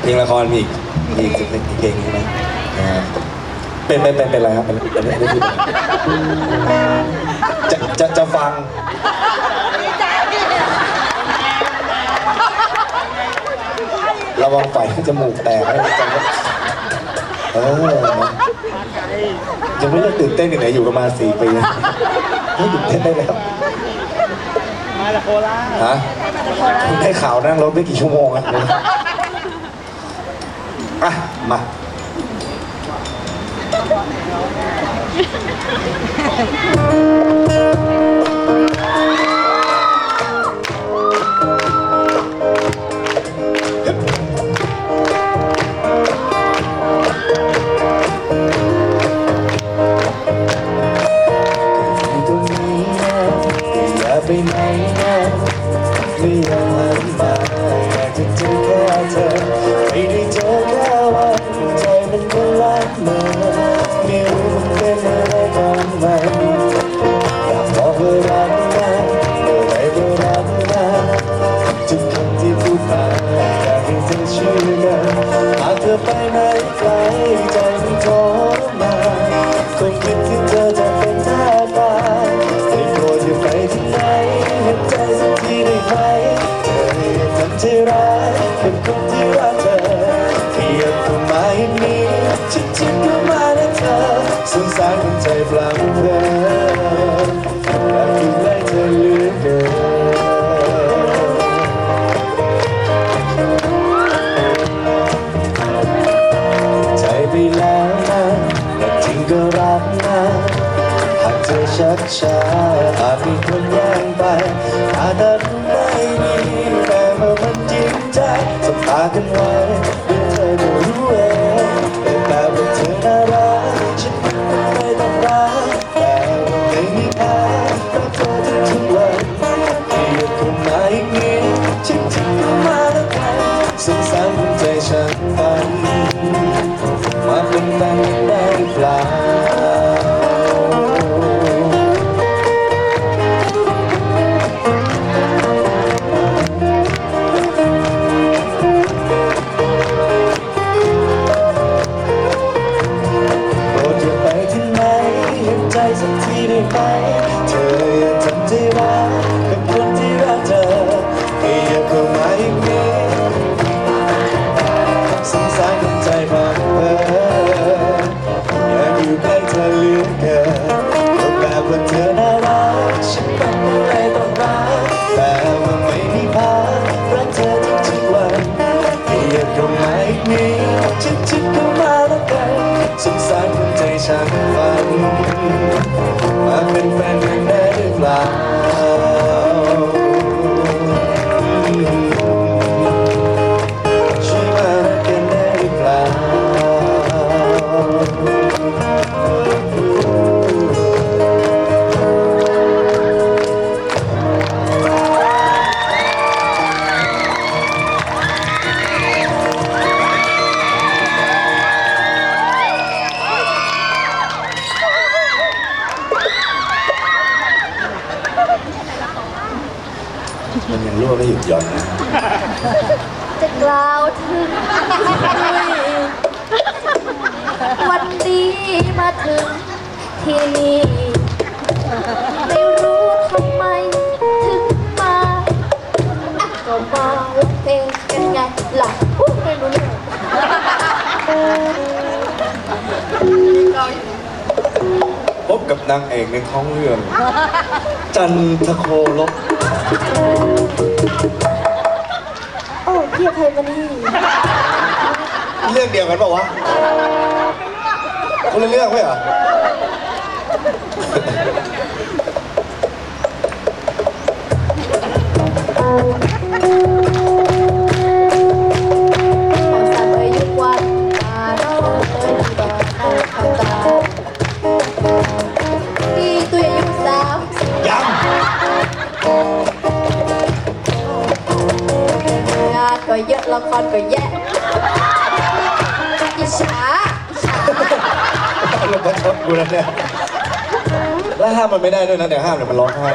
เพลงละครมีอีกมีอีกอีกเพลงใช่ไหมนะฮะเป็นเป็นเป็นเป็นอะไรครับเป็นเป็นเป็นเป็นจะจะจะฟัง ระวังไฟจมูกแตกให้จำไว้เออนะยังไม่เลิกตื่นเต้นอีกไหนอยู่กันมาสี่ปีไม่ตื่นเต้นได้แล้วมาจากโคราชฮะได้ข่าวนั่งรถไม่กี่ชั่วโมงอะ อะมาอยู่ตร อไปไหนไกลใจมันทรมานคงคิดที่เธอจะเป็นท่าตายได้โปรดอย่าไปที่ไหนเห็นใจสักทีได้ไหมเธออย่าทำใจร้ายเป็นคนที่รักเธอเพียงเข้ามาอย่างนี้ฉันจิบเข้ามานะเธอสงสารคนใจเปล่าเธอากเธอชักช้าอาจมีคนแย่งไปอาจจะรู้ไม่ดีแต่เมื่อมันจริงใจสบตากันไว้ ได้ไหมเธออย่าทำใจร้ายกับคนที่รักเธอให้อย่าเข้ามาอีกนิดสงสารคนใจพังเพออยากอยู่ใกล้เธอเหลือเกินก็แบบว่าเธอน่ารักฉันต้องอะไรต้องรักแต่ว่าไม่มีพารักเธอทุกๆวันให้อย่าเข้ามาอีกนิดชิดชิดเข้ามาแล้วกันสงสารคนใจฉันฝัน มาเป็นแฟนกันได้หรือเปล่า มันยังรั่วไม่หยุดหย่อนนะจะกล่าวถึงวันดีมาถึงที่นี่ไม่รู้ทำไมถึงมาอะก็มาร้องเพลงกันไงล่ะพูดไม่รู้เรื่องพบกับนางเอกในท้องเรื่อง จันทโคลบ โอ้เทียบไทยมานี่เรื่องเดียวกันเปล่าวะคนละเรื่องไหมเหรอ ละครก็แยะอิจฉาอิจฉาเอาลงมาชดกูแล้วเนี่ยแล้วห้ามมันไม่ได้ด้วยนะเดี๋ยวห้ามเดี๋ยวมันร้องไห้